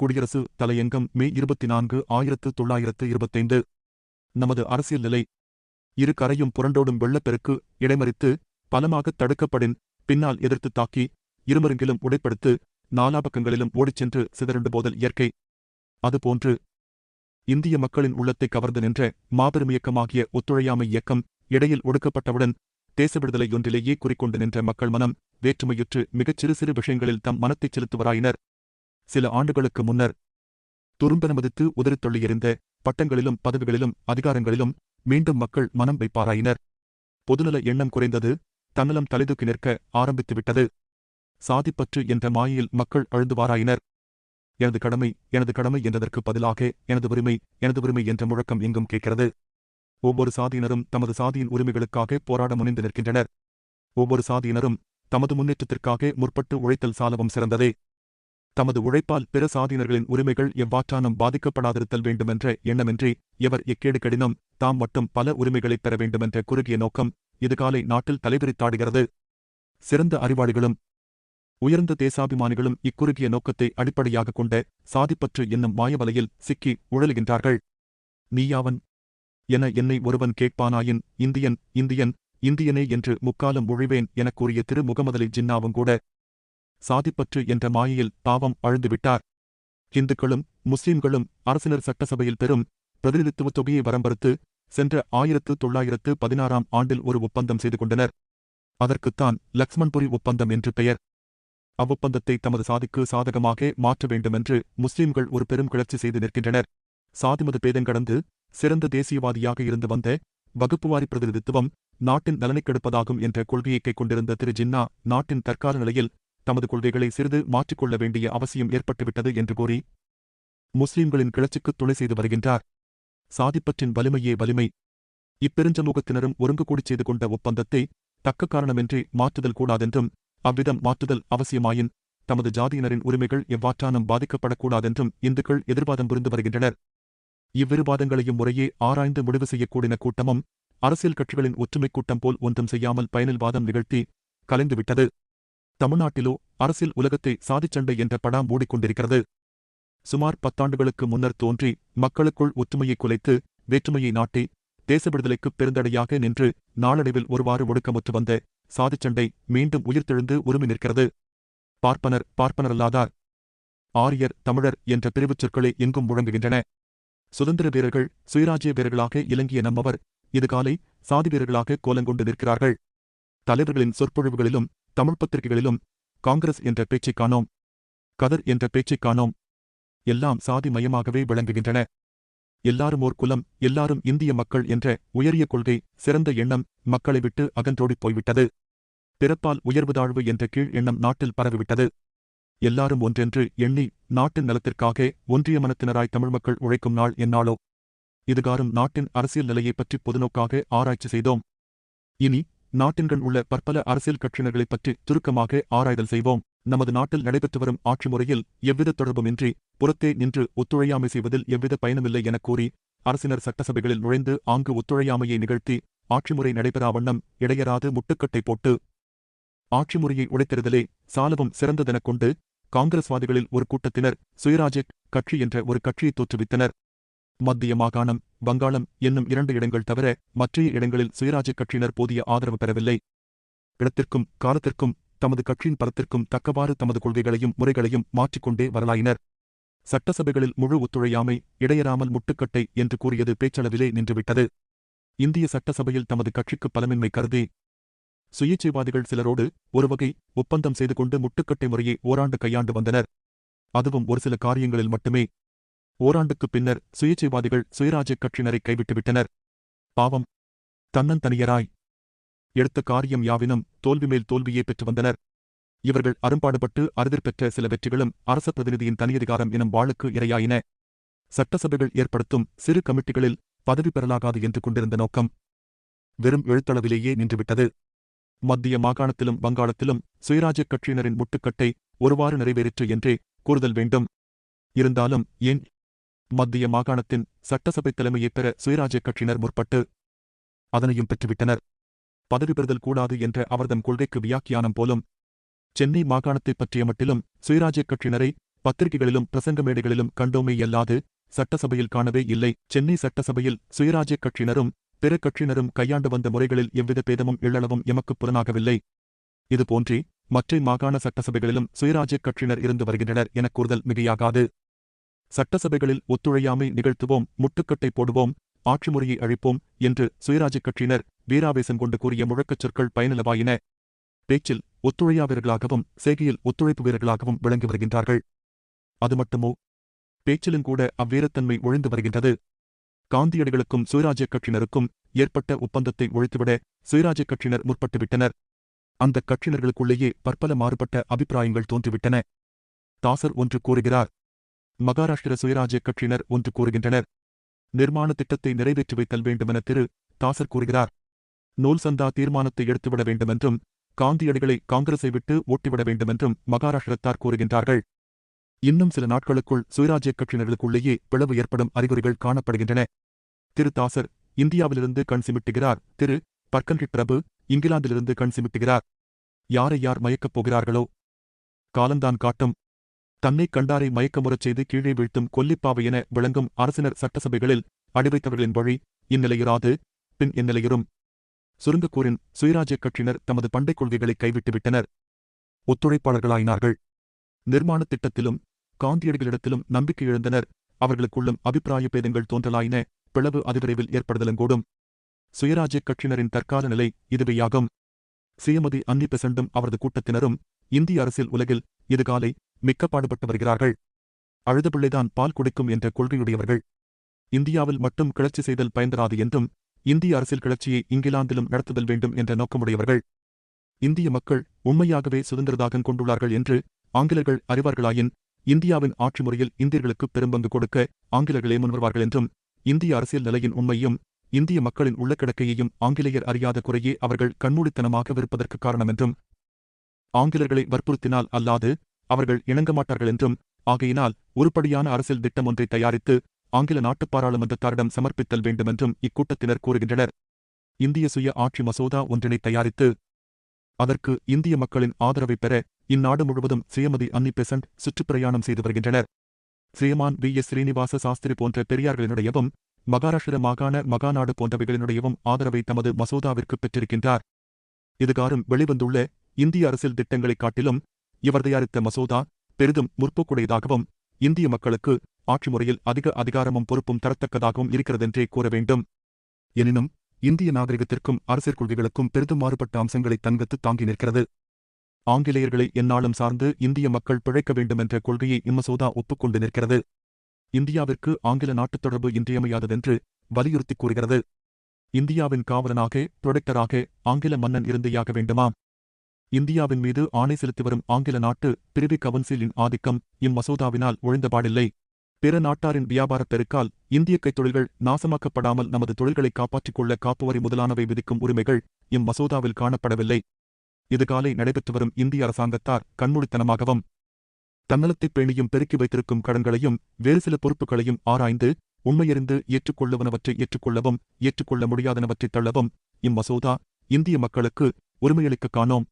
குடியரசு தலையங்கம் மே இருபத்தி நான்கு ஆயிரத்து தொள்ளாயிரத்து இருபத்தைந்து. நமது அரசியல் நிலை இரு கரையும் புரண்டோடும் வெள்ளப்பெருக்கு இடைமறித்து பலமாகத் தடுக்கப்படின் பின்னால் எதிர்த்து தாக்கி இருமருங்கிலும் உடைப்படுத்து நாலாபக்கங்களிலும் ஓடிச் சென்று சிதறண்டு போதல் இயற்கை. அதுபோன்று இந்திய மக்களின் உள்ளத்தை கவர்ந்து நின்ற மாபெரும் இயக்கமாகிய ஒத்துழையாமை இயக்கம் இடையில் ஒடுக்கப்பட்டவுடன் தேச விடுதலை ஒன்றிலேயே குறிக்கொண்டு நின்ற மக்கள் மனம் வேற்றுமையுற்று மிகச் சிறு சிறு விஷயங்களில் தம் மனத்தைச் செலுத்துவராயினர். சில ஆண்டுகளுக்கு முன்னர் துரும்பென மதித்து உதறித் பட்டங்களிலும் பதவிகளிலும் அதிகாரங்களிலும் மீண்டும் மக்கள் மனம் வைப்பாராயினர். பொதுநல எண்ணம் குறைந்தது தன்னலம் தலைதூக்கி நிற்க ஆரம்பித்துவிட்டது. சாதிப்பற்று என்ற மாயையில் மக்கள் அழுந்துவாராயினர். எனது கடமை எனது கடமை என்றதற்கு பதிலாக எனது உரிமை எனது உரிமை என்ற முழக்கம் எங்கும் கேட்கிறது. ஒவ்வொரு சாதியினரும் தமது சாதியின் உரிமைகளுக்காக போராட முனைந்து நிற்கின்றனர். ஒவ்வொரு சாதியினரும் தமது முன்னேற்றத்திற்காக முற்பட்டு உழைத்தல் சாலவும் சிறந்ததே. தமது உழைப்பால் பிற சாதியினர்களின் உரிமைகள் எவ்வாற்றானும் பாதிக்கப்படாதிருத்தல் வேண்டுமென்ற எண்ணமின்றி எவர் எக்கேடு கடினம் தாம் மட்டும் பல உரிமைகளைப் பெற வேண்டுமென்ற குறுகிய நோக்கம் இதுகாலை நாட்டில் தலைவிரித்தாடுகிறது சிறந்த அறிவாளிகளும் உயர்ந்த தேசாபிமானிகளும் இக்குறுகிய நோக்கத்தை அடிப்படையாகக் கொண்ட சாதிப்பற்று என்னும் மாயவலையில் சிக்கி உழலுகின்றார்கள். நீயாவன் என என்னை ஒருவன் கேட்பானாயின் இந்தியன் இந்தியன் இந்தியனே என்று முக்காலம் உழிவேன் எனக் கூறிய திரு முகமதலி ஜின்னாவும் கூட சாதிப்பற்று என்ற மாயையில் பாவம் அழுந்துவிட்டார். இந்துக்களும் முஸ்லிம்களும் அரசினர் சட்டசபையில் பெறும் பிரதிநிதித்துவ தொகையை வரம்பறுத்து சென்ற ஆயிரத்து தொள்ளாயிரத்து பதினாறாம் ஆண்டில் ஒரு ஒப்பந்தம் செய்து கொண்டனர். அதற்குத்தான் லக்ஷ்மண்புரி ஒப்பந்தம் என்று பெயர். அவ்வொப்பந்தத்தை தமது சாதிக்கு சாதகமாக மாற்ற வேண்டுமென்று முஸ்லிம்கள் ஒரு பெரும் கிளர்ச்சி செய்து நிற்கின்றனர். சாதிமத பேதம் கடந்து சிறந்த தேசியவாதியாக இருந்து வந்த வகுப்புவாரி பிரதிநிதித்துவம் நாட்டின் நலனைக் கெடுப்பதாகும் என்ற கொள்கையை கொண்டிருந்த திரு ஜின்னா நாட்டின் தற்கால நிலையில் தமது கொள்கைகளை சிறிது மாற்றிக்கொள்ள வேண்டிய அவசியம் ஏற்பட்டுவிட்டது என்று கூறி முஸ்லிம்களின் கிளர்ச்சிக்கு துணை செய்து வருகின்றார். சாதிப்பற்றின் வலிமையே வலிமை. இப்பெருஞ்சமூகத்தினரும் ஒருங்கு செய்து கொண்ட ஒப்பந்தத்தை தக்க காரணமின்றி மாற்றுதல் கூடாதென்றும் அவ்விதம் மாற்றுதல் அவசியமாயின் தமது ஜாதியினரின் உரிமைகள் எவ்வாற்றானும் பாதிக்கப்படக்கூடாதென்றும் இந்துக்கள் எதிர்வாதம் புரிந்து வருகின்றனர். இவ்விருவாதங்களையும் முறையே ஆராய்ந்து முடிவு செய்யக்கூடின கூட்டமும் அரசியல் கட்சிகளின் ஒற்றுமைக் கூட்டம் போல் ஒன்றும் செய்யாமல் பயனில் வாதம் நிகழ்த்தி கலைந்துவிட்டது. தமிழ்நாட்டிலோ அரசியல் உலகத்தை சாதிச்சண்டை என்ற படம் மூடிக்கொண்டிருக்கிறது. சுமார் பத்தாண்டுகளுக்கு முன்னர் தோன்றி மக்களுக்குள் ஒற்றுமையை குலைத்து வேற்றுமையை நாட்டி தேச விடுதலைக்குப் பெருந்தடையாக நின்று நாளடைவில் ஒருவாறு ஒடுக்கமுற்று வந்த சாதிச்சண்டை மீண்டும் உயிர்த்தெழுந்து உரிமை நிற்கிறது. பார்ப்பனர் பார்ப்பனரல்லாதார். ஆரியர் தமிழர் என்ற பிரிவுச் சொற்களே எங்கும் முழங்குகின்றன. சுதந்திர வீரர்கள் சுயராஜ்ய வீரர்களாக இலங்கிய நம்மவர் இதுகாலை சாதி வீரர்களாக கோலங்கொண்டு நிற்கிறார்கள். தலைவர்களின் சொற்பொழிவுகளிலும் தமிழ் பத்திரிகைகளிலும் காங்கிரஸ் என்ற பேச்சைக் காணோம். கதர் என்ற பேச்சைக் காணோம். எல்லாம் சாதி மயமாகவே விளங்குகின்றன. எல்லாரும் ஓர் குலம் எல்லாரும் இந்திய மக்கள் என்ற உயரிய கொள்கை சிறந்த எண்ணம் மக்களை விட்டு அகன்றோடிப் போய்விட்டது. பிறப்பால் உயர்வுதாழ்வு என்ற கீழ் எண்ணம் நாட்டில் பரவிவிட்டது. எல்லாரும் ஒன்றென்று எண்ணி நாட்டின் நலத்திற்காக ஒன்றிய மனத்தினராய் தமிழ் மக்கள் உழைக்கும் நாள் என்னாலோ இதுகாரும் நாட்டின் அரசியல் நிலையைப் பற்றி பொதுநோக்காக ஆராய்ச்சி செய்தோம். இனி நாட்டின்கண் உள்ள பற்பல அரசியல் கட்சியினர்களைப் பற்றி சுருக்கமாக ஆராய்தல் செய்வோம். நமது நாட்டில் நடைபெற்று வரும் ஆட்சி முறையில் எவ்வித தொடர்புமின்றி புறத்தே நின்று ஒத்துழையாமை செய்வதில் எவ்வித பயனுமில்லை எனக் கூறி அரசினர் சட்டசபைகளில் நுழைந்து ஆங்கு ஒத்துழையாமையை நிகழ்த்தி ஆட்சி முறை நடைபெறா வண்ணம் இடையராது முட்டுக்கட்டை போட்டு ஆட்சி முறையை உடைத்தெறிதலே சாலவும் சிறந்ததெனக் கொண்டு காங்கிரஸ்வாதிகளில் ஒரு கூட்டத்தினர் சுயராஜக் கட்சி என்ற ஒரு கட்சியை தோற்றுவித்தனர். மத்திய மாகாணம் வங்காளம் என்னும் இரண்டு இடங்கள் தவிர மற்றைய இடங்களில் சுயராஜ்ய கட்சியினர் போதிய ஆதரவு பெறவில்லை. இடத்திற்கும் காலத்திற்கும் தமது கட்சியின் பலத்திற்கும் தக்கவாறு தமது கொள்கைகளையும் முறைகளையும் மாற்றிக்கொண்டே வரலாயினர். சட்டசபைகளில் முழு ஒத்துழையாமை இடையறாமல் முட்டுக்கட்டை என்று கூறியது பேச்சளவிலே நின்றுவிட்டது. இந்திய சட்டசபையில் தமது கட்சிக்கு பலமின்மை கருதி சுயேச்சைவாதிகள் சிலரோடு ஒருவகை ஒப்பந்தம் செய்து கொண்டு முட்டுக்கட்டை முறையை ஓராண்டு கையாண்டு வந்தனர். அதுவும் ஒரு சில காரியங்களில் மட்டுமே. ஓராண்டுக்குப் பின்னர் சுயேச்சைவாதிகள் சுயராஜ்ய கட்சியினரை கைவிட்டுவிட்டனர். பாவம். தன்னந்தனியராய் எடுத்த காரியம் யாவினும் தோல்வி மேல் தோல்வியே பெற்று வந்தனர். இவர்கள் அரும்பாடுபட்டு அறுதிர் பெற்ற சில வெற்றிகளும் அரச பிரதிநிதியின் தனியதிகாரம் எனும் வாளுக்கு இரையாயின. சட்டசபைகள் ஏற்படுத்தும் சிறு கமிட்டிகளில் பதவி பெறலாகாது என்று கொண்டிருந்த நோக்கம் வெறும் எழுத்தளவிலேயே நின்றுவிட்டது. மத்திய மாகாணத்திலும் வங்காளத்திலும் சுயராஜ்ய கட்சியினரின் முட்டுக்கட்டை ஒருவாறு நிறைவேறிற்று என்றே கூறுதல் வேண்டும். இருந்தாலும் ஏன் மத்திய மாகாணத்தின் சட்டசபை தலைமையைப் பெற சுயராஜ்ய கட்சியினர் முற்பட்டு அதனையும் பெற்றுவிட்டனர். பதவி பெறுதல் கூடாது என்ற அவர்தம் கொள்கைக்கு வியாக்கியானம் போலும் சென்னை மாகாணத்தைப் பற்றிய மட்டிலும் சுயராஜ்ய கட்சியினரை பத்திரிகைகளிலும் பிரசங்க மேடைகளிலும் கண்டோமேயல்லாது சட்டசபையில் காணவே இல்லை. சென்னை சட்டசபையில் சுயராஜ்ய கட்சியினரும் பிற கட்சியினரும் கையாண்டு வந்த முறைகளில் எவ்வித பேதமும் எள்ளளவும் எமக்குப் புலனாகவில்லை. இதுபோன்றே மற்ற மாகாண சட்டசபைகளிலும் சுயராஜ்ய கட்சியினர் இருந்து வருகின்றனர் எனக் கூறுதல் மிகையாகாது. சட்டசபைகளில் ஒத்துழையாமை நிகழ்த்துவோம் முட்டுக்கட்டை போடுவோம் ஆட்சி முறையை அழிப்போம் என்று சுயராஜ்ய கட்சியினர் வீராவேசம் கொண்டு கூறிய முழக்கச் சொற்கள் பயனிலவாயின பேச்சில் ஒத்துழையா வீரர்களாகவும் செய்கையில் ஒத்துழைப்பு வீரர்களாகவும் விளங்கி வருகின்றார்கள். அது மட்டுமோ? பேச்சிலும் கூட அவ்வீரத்தன்மை ஒழிந்து வருகின்றது. காந்தியடிகளுக்கும் சுயராஜ்ய கட்சியினருக்கும் ஏற்பட்ட ஒப்பந்தத்தை ஒழித்துவிட சுயராஜ்ய கட்சியினர் முற்பட்டுவிட்டனர். அந்த கட்சியினர்களுக்குள்ளேயே பற்பல மாறுபட்ட அபிப்பிராயங்கள் தோன்றிவிட்டன. தாசர் ஒன்று கூறுகிறார் மகாராஷ்டிர சுயராஜ்ய கட்சியினர் ஒன்று கூறுகின்றனர். நிர்மாண திட்டத்தை நிறைவேற்றி வைத்தல் வேண்டுமென திரு. தாசர் கூறுகிறார். நூல் சந்தா தீர்மானத்தை எடுத்துவிட வேண்டுமென்றும் காந்தியடிகளை காங்கிரஸை விட்டு ஓட்டிவிட வேண்டுமென்றும் மகாராஷ்டிரத்தார் கூறுகின்றார்கள். இன்னும் சில நாட்களுக்குள் சுயராஜ்ய கட்சியினர்களுக்குள்ளேயே பிளவு ஏற்படும் அறிகுறிகள் காணப்படுகின்றன. திரு. தாசர் இந்தியாவிலிருந்து கண் சிமிட்டுகிறார். திரு. பர்கன்ரி பிரபு இங்கிலாந்திலிருந்து கண் சிமிட்டுகிறார். யாரை யார் மயக்கப் போகிறார்களோ? காலந்தான் காட்டும் தன்னை கண்டாரை மயக்கமுறச் செய்து கீழே வீழ்த்தும் கொல்லிப்பாவை என விளங்கும் அரசினர் சட்டசபைகளில் அடிவைத்தவர்களின் வழி இந்நிலையிராது பின் இந்நிலையிறும் சுருங்கக்கூரின் சுயராஜ்ய கட்சியினர் தமது பண்டைக் கொள்கைகளை கைவிட்டுவிட்டனர். ஒத்துழைப்பாளர்களாயினார்கள். நிர்மாணத் திட்டத்திலும் காந்தியடிகளிடத்திலும் நம்பிக்கை இழந்தனர். அவர்களுக்குள்ளும் அபிப்பிராய பேதங்கள் தோன்றலாயின. பிளவு அதிவிரைவில் ஏற்படுதலங்கூடும். சுயராஜ்ய கட்சியினரின் தற்கால நிலை இதுவேயாகும் சீமதி அன்னி பெசண்டும் அவரது கூட்டத்தினரும் இந்திய அரசியல் உலகில் இதுகாலை மிக்க பாடுபட்டு வருகிறார்கள். அழுத பிள்ளைதான் பால் குடிக்கும் என்ற கொள்கையுடையவர்கள். இந்தியாவில் மட்டும் கிளர்ச்சி செய்தல் பயன்தராது என்றும் இந்திய அரசியல் கிளர்ச்சியை இங்கிலாந்திலும் நடத்துதல் வேண்டும் என்ற நோக்கமுடையவர்கள். இந்திய மக்கள் உண்மையாகவே சுதந்திரதாகம் கொண்டுள்ளார்கள் என்று ஆங்கிலர்கள் அறிவார்களாயின் இந்தியாவின் ஆட்சி முறையில் இந்தியர்களுக்கு பெரும்பங்கு கொடுக்க ஆங்கிலர்களே முன்வருவார்கள் என்றும் இந்திய அரசியல் நிலையின் உண்மையும் இந்திய மக்களின் உள்ளக்கிடக்கையையும் ஆங்கிலேயர் அறியாத குறையே அவர்கள் கண்மூடித்தனமாக விற்பதற்கு காரணம் என்றும். ஆங்கிலர்களை வற்புறுத்தினால் அல்லாது அவர்கள் இணங்க மாட்டார்கள் என்றும் ஆகையினால் உருப்படியான அரசியல் திட்டம் ஒன்றை தயாரித்து ஆங்கில நாட்டுப் பாராளுமன்றத்தாரிடம் சமர்ப்பித்தல் வேண்டுமென்றும் இக்கூட்டத்தினர் கூறுகின்றனர். இந்திய சுய ஆட்சி மசோதா ஒன்றினை தயாரித்து அதற்கு இந்திய மக்களின் ஆதரவை பெற இந்நாடு முழுவதும் சுயமதி அன்னி பெசன்ட் சுற்றுப்பிரயாணம் செய்து வருகின்றனர். ஸ்ரீமான் வி. எஸ். ஸ்ரீனிவாச சாஸ்திரி போன்ற பெரியார்களினுடையவும் மகாராஷ்டிர மாகாண மகாநாடு போன்றவைகளினுடையவும் ஆதரவை தமது மசோதாவிற்கு பெற்றிருக்கின்றார். இதுகாரும் வெளிவந்துள்ள இந்திய அரசியல் திட்டங்களைக் காட்டிலும் இவர் தயாரித்த மசோதா பெரிதும் முற்போக்குடையதாகவும் இந்திய மக்களுக்கு ஆட்சி முறையில் அதிக அதிகாரமும் பொறுப்பும் தரத்தக்கதாகவும் இருக்கிறதென்றே கூற வேண்டும். எனினும் இந்திய நாகரிகத்திற்கும் அரசியல் கொள்கைகளுக்கும் பெரிதும் மாறுபட்ட அம்சங்களை தன்கத்து தாங்கி நிற்கிறது. ஆங்கிலேயர்களை எந்நாளும் சார்ந்து இந்திய மக்கள் பிழைக்க வேண்டுமென்ற கொள்கையை இம்மசோதா ஒப்புக்கொண்டு நிற்கிறது. இந்தியாவிற்கு ஆங்கில நாட்டுத் தொடர்பு இன்றியமையாததென்று வலியுறுத்தி கூறுகிறது. இந்தியாவின் காவலனாக புரொடெக்டராக ஆங்கில மன்னன் இருந்தேயாக வேண்டுமாம். இந்தியாவின் மீது ஆணை செலுத்தி வரும் ஆங்கில நாட்டு பிரிவி கவுன்சிலின் ஆதிக்கம் இம்மசோதாவினால் ஒழிந்தபாடில்லை பிற நாட்டாரின் வியாபாரப் பெருக்கால் இந்திய கைத்தொழில்கள் நாசமாக்கப்படாமல் நமது தொழில்களை காப்பாற்றிக் கொள்ள காப்புவரி முதலானவை விதிக்கும் உரிமைகள் இம்மசோதாவில் காணப்படவில்லை. இதுகாலை நடைபெற்று வரும் இந்திய அரசாங்கத்தார் கண்மூடித்தனமாகவும் தன்னலத்தைப் பேணியும் பெருக்கி வைத்திருக்கும் கடன்களையும் வேறு சில பொறுப்புகளையும் ஆராய்ந்து உண்மையறிந்து ஏற்றுக்கொள்ளுவனவற்றை ஏற்றுக்கொள்ளவும் ஏற்றுக்கொள்ள முடியாதனவற்றைத் தள்ளவும் இம்மசோதா இந்திய மக்களுக்கு உரிமையளிக்க காணோம்.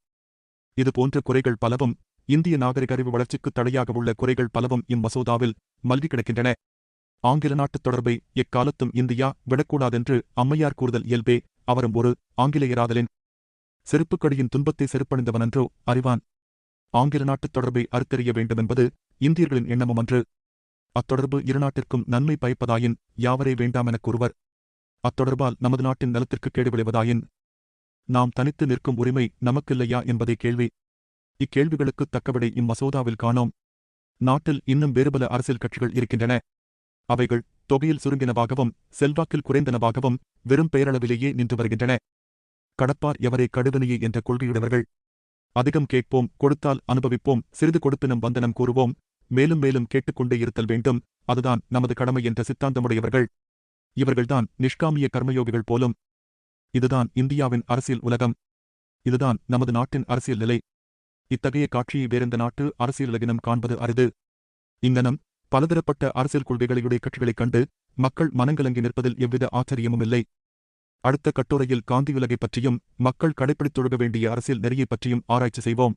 இதுபோன்ற குறைகள் பலவும் இந்திய நாகரிக அறிவு வளர்ச்சிக்கு தடையாக உள்ள குறைகள் பலவும் இம்மசோதாவில் மல்கி கிடக்கின்றன. ஆங்கில நாட்டுத் தொடர்பை எக்காலத்தும் இந்தியா விடக்கூடாதென்று அம்மையார் கூறுதல் இயல்பே அவரும் ஒரு ஆங்கிலேயராதலின். செருப்புக்கடியின் துன்பத்தை செருப்பணிந்தவனன்றோ அறிவான். ஆங்கில நாட்டுத் தொடர்பை அறுத்தறிய வேண்டுமென்பது இந்தியர்களின் எண்ணமும் அன்று. அத்தொடர்பு இருநாட்டிற்கும் நன்மை பயப்பதாயின் யாவரே வேண்டாமெனக் கூறுவர். அத்தொடர்பால் நமது நாட்டின் நலத்திற்கு கேடு விளைவதாயின் நாம் தனித்து நிற்கும் உரிமை நமக்கில்லையா என்பதே கேள்வி. இக்கேள்விகளுக்குத் தக்கபடி இம்மசோதாவில் காணோம். நாட்டில் இன்னும் வேறுபல அரசியல் கட்சிகள் இருக்கின்றன. அவைகள் தொகையில் சுருங்கினவாகவும் செல்வாக்கில் குறைந்தனவாகவும் வெறும் பெயரளவிலேயே நின்று வருகின்றன. கடப்பார் எவரே கடுவினையே என்ற கொள்கையுடையவர்கள். அதிகம் கேட்போம் கொடுத்தால் அனுபவிப்போம் சிறிது கொடுப்பினும் வந்தனம் கூறுவோம் மேலும் மேலும் கேட்டுக்கொண்டே இருத்தல் வேண்டும் அதுதான் நமது கடமை என்ற சித்தாந்தமுடையவர்கள். இவர்கள்தான் நிஷ்காமிய கர்மயோகிகள் போலும் இதுதான் இந்தியாவின் அரசியல் உலகம். இதுதான் நமது நாட்டின் அரசியல் நிலை. இத்தகைய காட்சியை வேறெந்த நாட்டு அரசியல் உலகினம் காண்பது அரிது. இங்கனம் பலதரப்பட்ட அரசியல் கொள்கைகளுடைய கட்சிகளைக் கண்டு மக்கள் மனங்கலங்கி நிற்பதில் எவ்வித ஆச்சரியமும் இல்லை. அடுத்த கட்டுரையில் காந்தியுலகைப் பற்றியும் மக்கள் கடைப்பிடித்தொழுக வேண்டிய அரசியல் நெறியைப் பற்றியும் ஆராய்ச்சி செய்வோம்.